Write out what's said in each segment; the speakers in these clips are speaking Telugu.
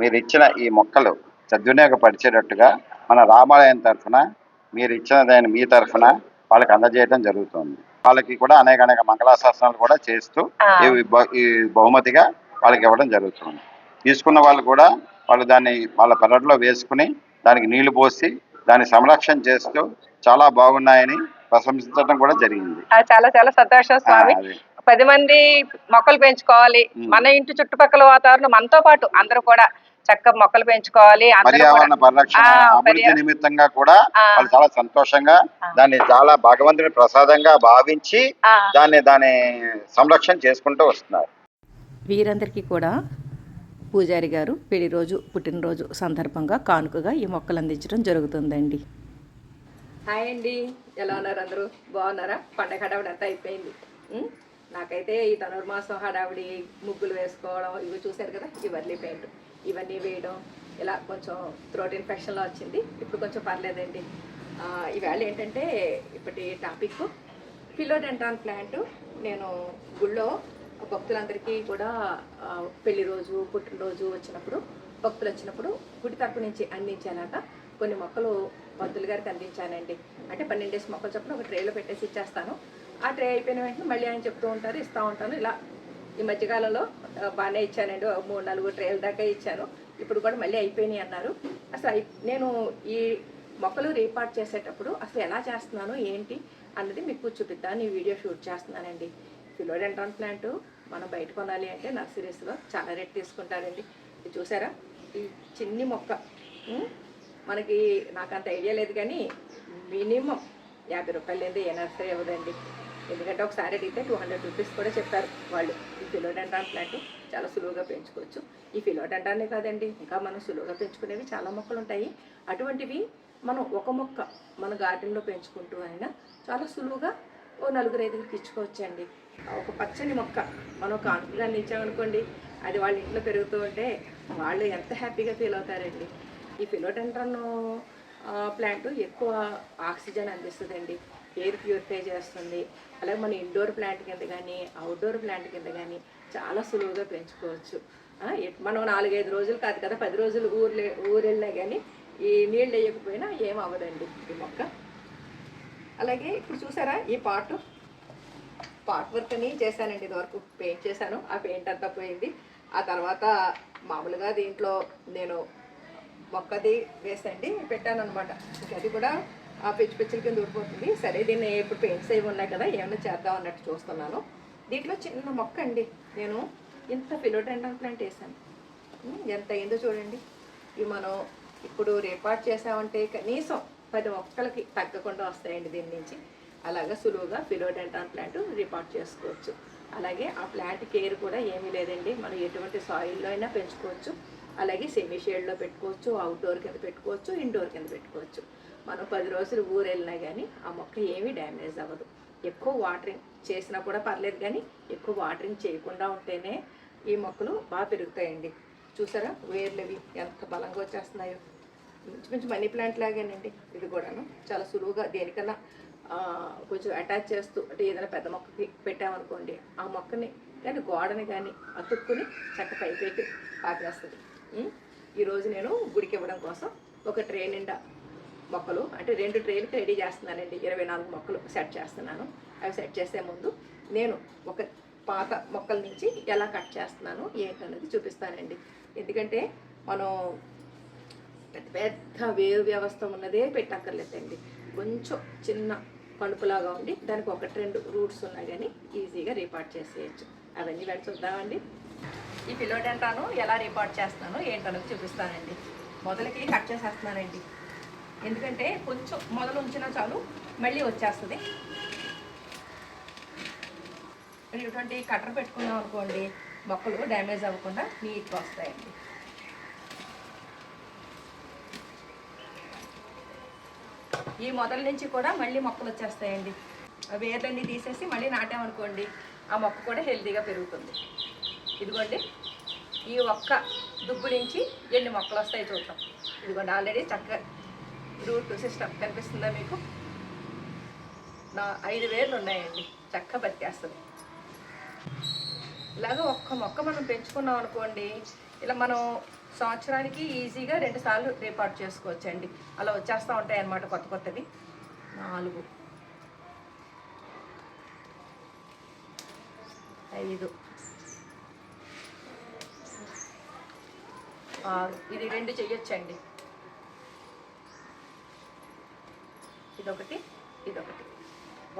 మీరు ఇచ్చిన ఈ మొక్కలు సద్వినియోగపరిచేటట్టుగా మన రామాలయం తరఫున మీరు ఇచ్చిన దాన్ని మీ తరఫున వాళ్ళకి అందజేయడం జరుగుతుంది వాళ్ళకి కూడా అనేక అనేక మంగళాశాసనాలు కూడా చేస్తూ. ఈ బహు- ఈ బహుమతిగా వాళ్ళకి ఇవ్వడం జరుగుతుంది తీసుకున్న వాళ్ళు కూడా వాళ్ళు దాన్ని వాళ్ళ పెరట్లో వేసుకుని దానికి నీళ్ళు పోసి దాన్ని సంరక్షణ చేస్తూ చాలా బాగున్నాయని ప్రశంసించడం కూడా జరిగింది చాలా చాలా సంతోషం స్వామి. పది మంది మొక్కలు పెంచుకోవాలి. మన ఇంటి చుట్టుపక్కల వాతావరణం మనతో పాటు అందరూ కూడా చక్కగా మొక్కలు పెంచుకోవాలి పర్యావరణ పరిరక్షణ అభివృద్ధి నిమిత్తంగా కూడా. వాళ్ళు చాలా సంతోషంగా. దాన్ని చాలా భగవంతుని ప్రసాదంగా భావించి దాన్ని దాన్ని సంరక్షణ చేసుకుంటూ వస్తున్నారు. వీరందరికీ కూడా పూజారి గారు పెళ్ళి రోజు పుట్టినరోజు సందర్భంగా కానుకగా ఈ మొక్కలు అందించడం జరుగుతుందండి. హాయ్ అండి. ఎలా ఉన్నారు అందరూ? బాగున్నారా? పండగ హడావిడి అంతా అయిపోయింది? నాకైతే ఈ ధనుర్మాసం హడావిడి ముగ్గులు వేసుకోవడం ఇవి చూశారు కదా? ఇవన్నీ పెయింట్. ఇవన్నీ వేయడం ఇలా కొంచెం థ్రోట్ ఇన్ఫెక్షన్లో వచ్చింది. ఇప్పుడు కొంచెం పర్లేదండి. ఇవాళ ఏంటంటే ఇప్పటి టాపిక్ ఫిలోడెంట్రాన్ ప్లాంట్ నేను గుళ్ళో భక్తులందరికీ కూడా పెళ్ళి రోజు పుట్టినరోజు వచ్చినప్పుడు భక్తులు వచ్చినప్పుడు గుడి తరపు నుంచి అందించేలాగా కొన్ని మొక్కలు పంతులు గారికి అందించానండి. అంటే పన్నెండు డేస్ మొక్కలు చొప్పున ఒక ట్రేలో పెట్టేసి ఇచ్చేస్తాను. ఆ ట్రే అయిపోయిన వెంటనే మళ్ళీ ఆయన చెప్తూ ఉంటారు ఇస్తూ ఉంటాను ఇలా ఈ మధ్యకాలంలో బాగానే ఇచ్చానండి. మూడు నాలుగు ట్రేల దాకా ఇచ్చాను ఇప్పుడు కూడా మళ్ళీ అయిపోయినాయి అన్నారు. అసలు నేను ఈ మొక్కలు రీపార్ట్ చేసేటప్పుడు అసలు ఎలా చేస్తున్నాను ఏంటి అన్నది మీకు చూపిద్దాను ఈ వీడియో షూట్ చేస్తున్నానండి. ఫిలోడెంట్రాన్ ప్లాంట్ మనం బయట కొనాలి అంటే నర్సరీస్లో చాలా రేట్ తీసుకుంటారండి. చూసారా? ఈ చిన్ని మొక్క. మనకి నాకు అంత ఐడియా లేదు కానీ మినిమం యాభై రూపాయలు లేదు ఏ నర్సరీ ఇవ్వదండి ఎందుకంటే ఒకసారి అడిగితే టూ హండ్రెడ్ రూపీస్ కూడా చెప్పారు వాళ్ళు. ఈ ఫిలోడెండ్రాన్ ప్లాంట్ చాలా సులువుగా పెంచుకోవచ్చు. ఈ ఫిలోడెండ్రానే కాదండి ఇంకా మనం సులువుగా పెంచుకునేవి చాలా మొక్కలు ఉంటాయి. అటువంటివి మనం ఒక మొక్క మన గార్డెన్లో పెంచుకుంటూ అయినా చాలా సులువుగా ఓ నలుగురు ఐదుగురికి ఇచ్చుకోవచ్చండి. ఒక పచ్చని మొక్క మనం ఒక కానుకగా ఇచ్చామనుకోండి అది వాళ్ళ ఇంట్లో పెరుగుతూ ఉంటే వాళ్ళు ఎంత హ్యాపీగా ఫీల్ అవుతారండి. ఈ ఫిలోడెండ్రన్ ప్లాంట్ ఎక్కువ ఆక్సిజన్ అందిస్తుందండి. ఎయిర్ ప్యూరిఫై చేస్తుంది. అలాగే మన ఇండోర్ ప్లాంట్ కింద కానీ అవుట్డోర్ ప్లాంట్ కింద కానీ చాలా సులువుగా పెంచుకోవచ్చు. మనం నాలుగైదు రోజులు కాదు కదా పది రోజులు ఊర్లే ఊరు కానీ ఈ నీళ్ళు వేయకపోయినా ఏం అవ్వదండి ఈ మొక్క. అలాగే ఇప్పుడు చూసారా ఈ పాటు? పార్ట్ వర్క్ అని చేశానండి ఇదివరకు. పెయింట్ చేశాను. ఆ పెయింట్ అంతా పోయింది. ఆ తర్వాత మామూలుగా దీంట్లో నేను మొక్కది వేసండి పెట్టాను అనమాట అది కూడా ఆ పిచ్చి పిచ్చిల కింద ఊడిపోతుంది. సరే దీన్ని ఇప్పుడు పెయింట్స్ అవి ఉన్నాయి కదా ఏమైనా చేద్దాం అన్నట్టు చూస్తున్నాను. దీంట్లో చిన్న మొక్క అండి. నేను ఇంత ఫిలోడెండన్ ప్లాంట్ వేసాను. ఎంత అయిందో చూడండి. ఇవి మనం ఇప్పుడు రేపాటు చేసామంటే కనీసం పది మొక్కలకి తగ్గకుండా వస్తాయండి దీని నుంచి. అలాగా సులువుగా ఫిలోడెంటాన్ ప్లాంట్ రిపార్ట్ చేసుకోవచ్చు. అలాగే ఆ ప్లాంట్ కేర్ కూడా ఏమీ లేదండి. మనం ఎటువంటి సాయిల్లో అయినా పెంచుకోవచ్చు. అలాగే సెమీ షేడ్లో పెట్టుకోవచ్చు అవుట్డోర్ కింద పెట్టుకోవచ్చు ఇండోర్ కింద పెట్టుకోవచ్చు. మనం పది రోజులు ఊరు వెళ్ళినా కానీ ఆ మొక్క ఏమీ డ్యామేజ్ అవ్వదు. ఎక్కువ వాటరింగ్ చేసినా కూడా పర్లేదు కానీ ఎక్కువ వాటరింగ్ చేయకుండా ఉంటేనే ఈ మొక్కలు బాగా పెరుగుతాయండి. చూసారా? వేర్లవి ఎంత బలంగా వచ్చేస్తున్నాయో. మంచి మనీ ప్లాంట్ లాగానండి. ఇది కూడాను చాలా సులువుగా దేనికన్నా కొంచెం అటాచ్ చేస్తూ అంటే ఏదైనా పెద్ద మొక్కకి పెట్టామనుకోండి ఆ మొక్కని కానీ గోడని కానీ అతుక్కుని చక్క పై పైకి పాకేస్తుంది ఈరోజు నేను గుడికి ఇవ్వడం కోసం ఒక ట్రే నిండా మొక్కలు అంటే రెండు ట్రేలకి రెడీ చేస్తున్నానండి. ఇరవై నాలుగు మొక్కలు సెట్ చేస్తున్నాను. అవి సెట్ చేసే ముందు నేను ఒక పాత మొక్కల నుంచి ఎలా కట్ చేస్తున్నాను ఏంటన్నది చూపిస్తానండి. ఎందుకంటే మనం పెద్ద పెద్ద వేరు వ్యవస్థ ఉన్నదే పెట్టక్కర్లేదండి. కొంచెం చిన్న కణుపులాగా ఉండి దానికి ఒకటి రెండు రూట్స్ ఉన్నా కానీ ఈజీగా రీపార్ట్ చేసేయచ్చు. అవన్నీ వెళ్ళి చూద్దామండి. ఈ పిలోడెంటాను ఎలా రిపోర్ట్ చేస్తున్నాను ఏంటనేది చూపిస్తానండి. మొదలకి కట్ చేసేస్తున్నానండి. ఎందుకంటే కొంచెం మొదలు ఉంచినా చాలు మళ్ళీ వచ్చేస్తుంది. ఇటువంటి కట్టర్ పెట్టుకున్నాం అనుకోండి మొక్కలు డ్యామేజ్ అవ్వకుండా నీట్గా వస్తాయండి. ఈ మొదల నుంచి కూడా మళ్ళీ మొక్కలు వచ్చేస్తాయండి. వేర్లన్నీ తీసేసి మళ్ళీ నాటామనుకోండి ఆ మొక్క కూడా హెల్తీగా పెరుగుతుంది. ఇదిగోండి. ఈ ఒక్క దుబ్బు నుంచి ఎన్ని మొక్కలు వస్తాయి చూద్దాం. ఇదిగోండి ఆల్రెడీ చక్కగా రూట్ సిస్టమ్ కనిపిస్తుందా మీకు? నా ఐదు వేర్లు ఉన్నాయండి. చక్క బతికేస్తుంది ఇలాగ ఒక్క మొక్క మనం పెంచుకున్నాం అనుకోండి ఇలా మనం సంవత్సరానికి ఈజీగా రెండు సార్లు రేపాటు చేసుకోవచ్చండి. అలా వచ్చేస్తూ ఉంటాయి అన్నమాట కొత్త కొత్తవి. నాలుగు ఐదు ఇది రెండు చెయ్యొచ్చండి. ఇదొకటి ఇదొకటి.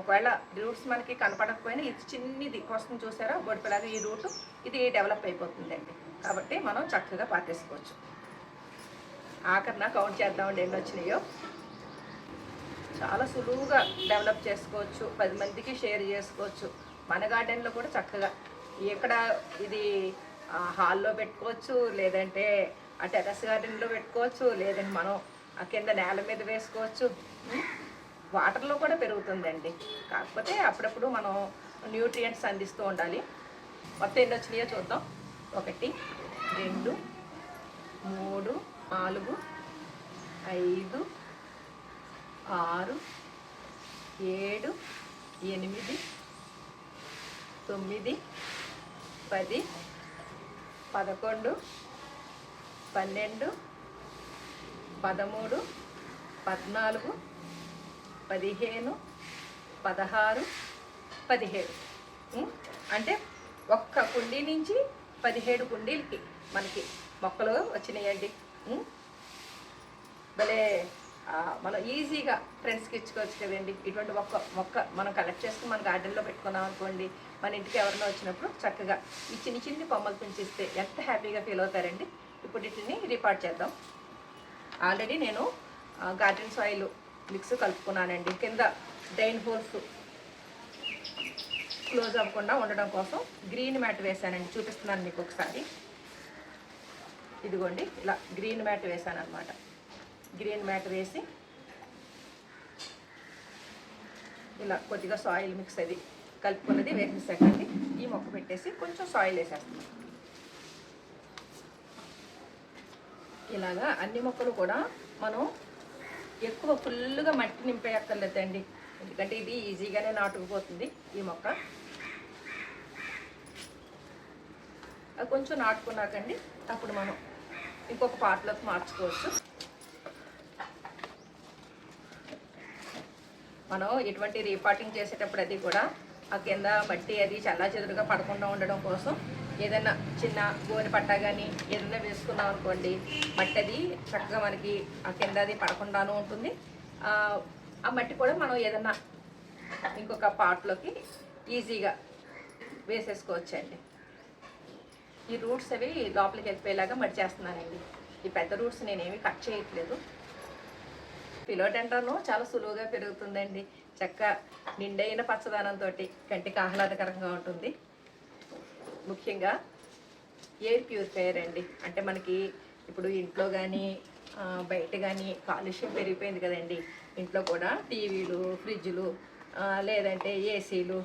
ఒకవేళ రూట్స్ మనకి కనపడకపోయినా ఇది చిన్నది కోసం చూసారా? బొడిపిలాగా ఈ రూట్ ఇది డెవలప్ అయిపోతుందండి. కాబట్టి మనం చక్కగా పాటేసుకోవచ్చు ఆఖరిన కౌంట్ చేద్దామండి ఎన్ని వచ్చినాయో. చాలా సులువుగా డెవలప్ చేసుకోవచ్చు పది మందికి షేర్ చేసుకోవచ్చు. మన గార్డెన్లో కూడా చక్కగా ఎక్కడ ఇది హాల్లో పెట్టుకోవచ్చు లేదంటే ఆ టెరస్ గార్డెన్లో పెట్టుకోవచ్చు లేదంటే మనం ఆ కింద నేల మీద వేసుకోవచ్చు. వాటర్లో కూడా పెరుగుతుందండి. కాకపోతే అప్పుడప్పుడు మనం న్యూట్రియంట్స్ అందిస్తూ ఉండాలి. మొత్తం ఎన్ని వచ్చినాయో చూద్దాం. ఒకటి రెండు మూడు నాలుగు ఐదు ఆరు ఏడు ఎనిమిది తొమ్మిది పది పదకొండు పన్నెండు పదమూడు పద్నాలుగు పదిహేను పదహారు పదిహేడు. అంటే ఒక్క కుండీ నుంచి పదిహేడు కుండీలకి మనకి మొక్కలు వచ్చినాయండి. భలే మనం ఈజీగా ఫ్రెండ్స్కి ఇచ్చుకోవచ్చు కదండి. ఇటువంటి మొక్క మొక్క మనం కలెక్ట్ చేసుకుని మన గార్డెన్లో పెట్టుకున్నాం అనుకోండి మన ఇంటికి ఎవరినో వచ్చినప్పుడు చక్కగా ఈ చిన్ని చిన్ని కొమ్మలు పెంచిస్తే ఎంత హ్యాపీగా ఫీల్ అవుతారండి. ఇప్పుడు వీటిని రిపార్ట్ చేద్దాం. ఆల్రెడీ నేను గార్డెన్ సాయిల్ మిక్స్ కలుపుకున్నానండి. కింద డైన్ హోల్స్ క్లోజ్ అవ్వకుండా ఉండడం కోసం గ్రీన్ మ్యాట్ వేసానండి చూపిస్తున్నాను మీకు ఒకసారి. ఇదిగోండి ఇలా గ్రీన్ మ్యాట్ వేసాను అనమాట గ్రీన్ మ్యాటర్ వేసి ఇలా కొద్దిగా సాయిల్ మిక్స్ అది కలుపుకున్నది వేసేసాకండి ఈ మొక్క పెట్టేసి కొంచెం సాయిల్ వేసేస్తాం ఇలాగా అన్ని మొక్కలు కూడా మనం ఎక్కువ ఫుల్గా మట్టి నింపేయక్కర్లేదండి. ఎందుకంటే ఇది ఈజీగానే నాటుకుపోతుంది ఈ మొక్క. అది కొంచెం నాటుకున్నాకండి అప్పుడు మనం ఇంకొక పాటలోకి మార్చుకోవచ్చు. మనం ఎటువంటి రీపాటింగ్ చేసేటప్పుడు అది కూడా ఆ కింద మట్టి అది చల్లా చెదురుగా పడకుండా ఉండడం కోసం ఏదైనా చిన్న గోని పట్ట కానీ ఏదైనా వేసుకున్నాం అనుకోండి మట్టి అది చక్కగా మనకి ఆ కింద అది పడకుండాను ఉంటుంది. ఆ, ఆ మట్టి కూడా మనం ఏదైనా ఇంకొక పాట్లోకి ఈజీగా వేసేసుకోవచ్చండి. ఈ రూట్స్ అవి లోపలికి వెళ్ళిపోయేలాగా మడి చేస్తున్నానండి ఈ పెద్ద రూట్స్ నేనేమి కట్ చేయట్లేదు. ఫిలోడెండ్రన్ చాలా సులువుగా పెరుగుతుందండి. చక్క నిండైన పచ్చదనంతో కంటికి ఆహ్లాదకరంగా ఉంటుంది. ముఖ్యంగా ఎయిర్ ప్యూరిఫైయర్ అండి. అంటే మనకి ఇప్పుడు ఇంట్లో కానీ బయట కానీ కాలుష్యం పెరిగిపోయింది కదండి. ఇంట్లో కూడా టీవీలు ఫ్రిడ్జ్లు లేదంటే ఏసీలు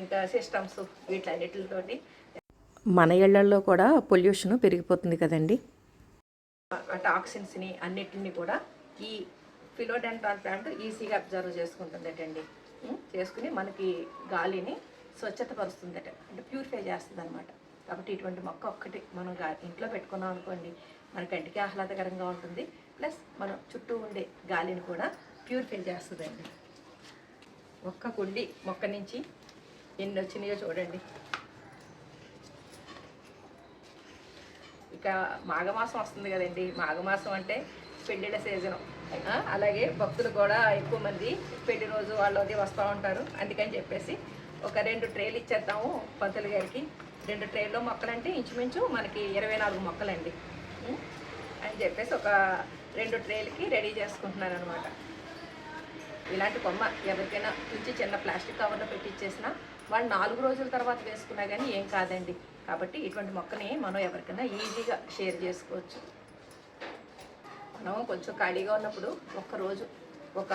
ఇంకా సిస్టమ్స్ వీటన్నిటితోటి మన ఇళ్ళలో కూడా పొల్యూషన్ పెరిగిపోతుంది కదండి. టాక్సిన్స్ని అన్నిటిని కూడా ఈ ఫిలోడెంటాల్ ప్లాంట్ ఈజీగా అబ్జర్వ్ చేసుకుంటుందటండి? చేసుకుని మనకి గాలిని స్వచ్ఛతపరుస్తుందట అంటే ప్యూరిఫై చేస్తుంది అనమాట కాబట్టి ఇటువంటి మొక్క ఒక్కటి మనం గా ఇంట్లో పెట్టుకున్నాం అనుకోండి మన కంటికి ఆహ్లాదకరంగా ఉంటుంది. ప్లస్ మనం చుట్టూ ఉండే గాలిని కూడా ప్యూరిఫై చేస్తుందండి. ఒక్క కుండి మొక్క నుంచి ఎన్ని వచ్చినాయో చూడండి. ఇక మాఘమాసం వస్తుంది కదండి. మాఘమాసం అంటే పెళ్ళిళ్ళ సీజను. అలాగే భక్తులు కూడా ఎక్కువ మంది పెళ్ళి రోజు వాళ్ళు అదే వస్తూ ఉంటారు. అందుకని చెప్పేసి ఒక రెండు ట్రేలు ఇచ్చేద్దాము పంతులు గారికి. రెండు ట్రేల్లో మొక్కలంటే ఇంచుమించు మనకి ఇరవై నాలుగు మొక్కలండి. అని చెప్పేసి ఒక రెండు ట్రేలకి రెడీ చేసుకుంటున్నాను అనమాట ఇలాంటి కొమ్మ ఎవరికైనా తుంచి చిన్న ప్లాస్టిక్ కవర్లో పెట్టిచ్చేసినా వాళ్ళు నాలుగు రోజుల తర్వాత వేసుకున్నా కానీ ఏం కాదండి. కాబట్టి ఇటువంటి మొక్కని మనం ఎవరికైనా ఈజీగా షేర్ చేసుకోవచ్చు. మనం కొంచెం ఖాళీగా ఉన్నప్పుడు ఒక్కరోజు ఒక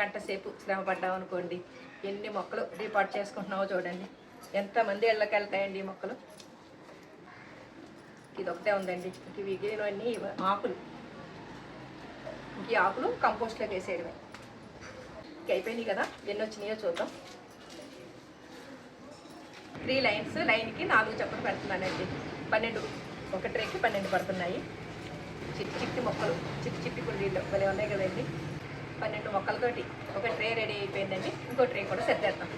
గంట సేపు శ్రమ పడ్డాం అనుకోండి. ఎన్ని మొక్కలు రిపోర్ట్ చేసుకుంటున్నామో చూడండి. ఎంతమంది ఇళ్ళకి వెళ్తాయండి ఈ మొక్కలు? ఇది ఒకటే ఉందండి ఇవి అన్నీ ఆకులు ఈ ఆకులు కంపోస్ట్లోకి వేసేయడమే. ఇంక అయిపోయినాయి కదా. ఎన్ని వచ్చినాయో చూద్దాం. త్రీ లైన్స్ లైన్కి నాలుగు చెప్పులు పెడుతున్నానండి. పన్నెండు ఒక ట్రేకి పన్నెండు పడుతున్నాయి. చిట్టి చిట్టి మొక్కలు చిట్టి చిట్టి కుండీలు భలే ఉన్నాయి కదండి. పన్నెండు మొక్కలతోటి ఒక ట్రే రెడీ అయిపోయిందండి. ఇంకో ట్రే కూడా సర్దేద్దాం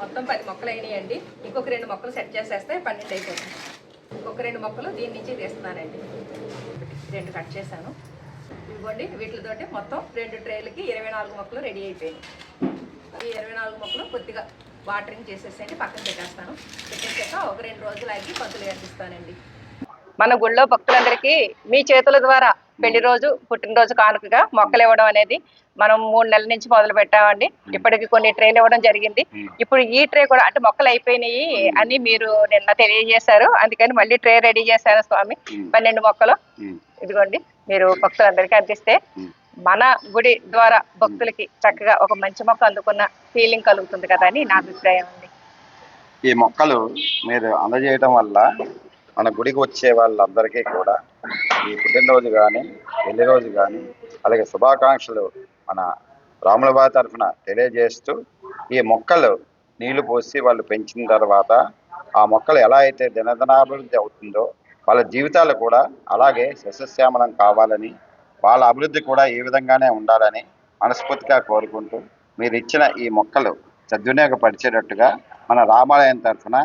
మొత్తం పది మొక్కలు అయినాయండి. ఇంకొక రెండు మొక్కలు సెట్ చేసేస్తే పన్నెండు అయిపోతుంది. ఇంకొక రెండు మొక్కలు దీని నుంచి తీస్తున్నానండి. రెండు కట్ చేశాను. ఇవ్వండి వీటితోటి మొత్తం రెండు ట్రేలకి ఇరవై నాలుగు మొక్కలు రెడీ అయిపోయాయి ఈ ఇరవై నాలుగు మొక్కలు కొద్దిగా వాటరింగ్ చేసేసేయండి పక్కన పెట్టేస్తాను. పెట్టేసాక ఒక రెండు రోజులు ఆగి పంతులు కనిపిస్తానండి మన గుళ్ళో భక్తులందరికీ మీ చేతుల ద్వారా పెళ్ళి రోజు పుట్టినరోజు కానుకగా మొక్కలు ఇవ్వడం అనేది మనం మూడు నెలల నుంచి మొదలు పెట్టామండి. ఇప్పటికి కొన్ని ట్రేలు ఇవ్వడం జరిగింది. ఇప్పుడు ఈ ట్రే కూడా అంటే మొక్కలు అయిపోయినాయి అని మీరు నిన్న తెలియజేశారు. అందుకని మళ్ళీ ట్రే రెడీ చేశారు స్వామి. పన్నెండు మొక్కలు. ఇదిగోండి మీరు భక్తులందరికీ అందిస్తే. మన గుడి ద్వారా భక్తులకి చక్కగా ఒక మంచి మొక్క అందుకున్న ఫీలింగ్ కలుగుతుంది కదా అని నా అభిప్రాయం అండి. ఈ మొక్కలు మీరు అందజేయడం వల్ల మన గుడికి వచ్చే వాళ్ళందరికీ కూడా ఈ పుట్టినరోజు కానీ పెళ్ళి రోజు కానీ అలాగే శుభాకాంక్షలు మన రాముల వారి తరఫున తెలియజేస్తూ ఈ మొక్కలు నీళ్ళు పోసి వాళ్ళు పెంచిన తర్వాత ఆ మొక్కలు ఎలా అయితే దినదినాభివృద్ధి అవుతుందో వాళ్ళ జీవితాలు కూడా అలాగే సస్యశ్యామలం కావాలని వాళ్ళ అభివృద్ధి కూడా ఈ విధంగానే ఉండాలని మనస్ఫూర్తిగా కోరుకుంటూ మీరు ఇచ్చిన ఈ మొక్కలు సద్వినియోగపరిచేటట్టుగా మన రామాలయం తరఫున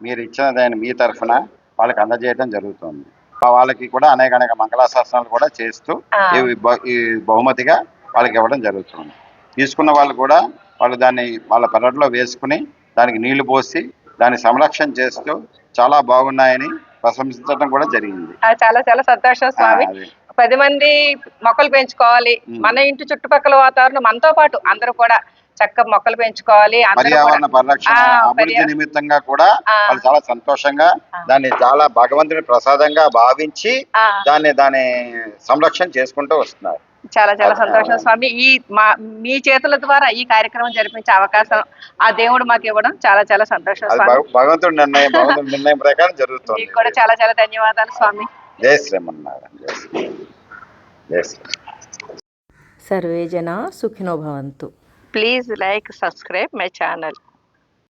మీరు ఇచ్చినదైన మీ తరఫున వాళ్ళకి అందజేయడం జరుగుతుంది వాళ్ళకి కూడా అనేక అనేక మంగళాశాసనాలు కూడా చేస్తూ. ఈ బహు- ఈ బహుమతిగా వాళ్ళకి ఇవ్వడం జరుగుతుంది తీసుకున్న వాళ్ళు కూడా వాళ్ళు దాన్ని వాళ్ళ పెరట్లో వేసుకుని దానికి నీళ్ళు పోసి దాన్ని సంరక్షణ చేస్తూ చాలా బాగున్నాయని ప్రశంసించడం కూడా జరిగింది చాలా చాలా సంతోషం స్వామి. పది మంది మొక్కలు పెంచుకోవాలి. మన ఇంటి చుట్టుపక్కల వాతావరణం మనతో పాటు అందరూ కూడా చక్కగా మొక్కలు పెంచుకోవాలి పర్యావరణ పరిరక్షణ అభివృద్ధి నిమిత్తంగా కూడా. వాళ్ళు చాలా సంతోషంగా. దాన్ని చాలా భగవంతుడి ప్రసాదంగా భావించి దాన్ని దాన్ని సంరక్షణ చేసుకుంటూ వస్తున్నారు చాలా చాలా సంతోషం. స్వామి ఈ మా మీ చేతుల ద్వారా ఈ కార్యక్రమం జరిపించే అవకాశం ఆ దేవుడు మాకు ఇవ్వడం చాలా చాలా సంతోషం భగవంతుడి నిర్ణయం ప్రకారం జరుగుతుంది కూడా చాలా చాలా ధన్యవాదాలు స్వామి జై శ్రీమన్నారాయణ జై శ్రీ జై శ్రీ సర్వే జన సుఖినో భవంతు please like subscribe my channel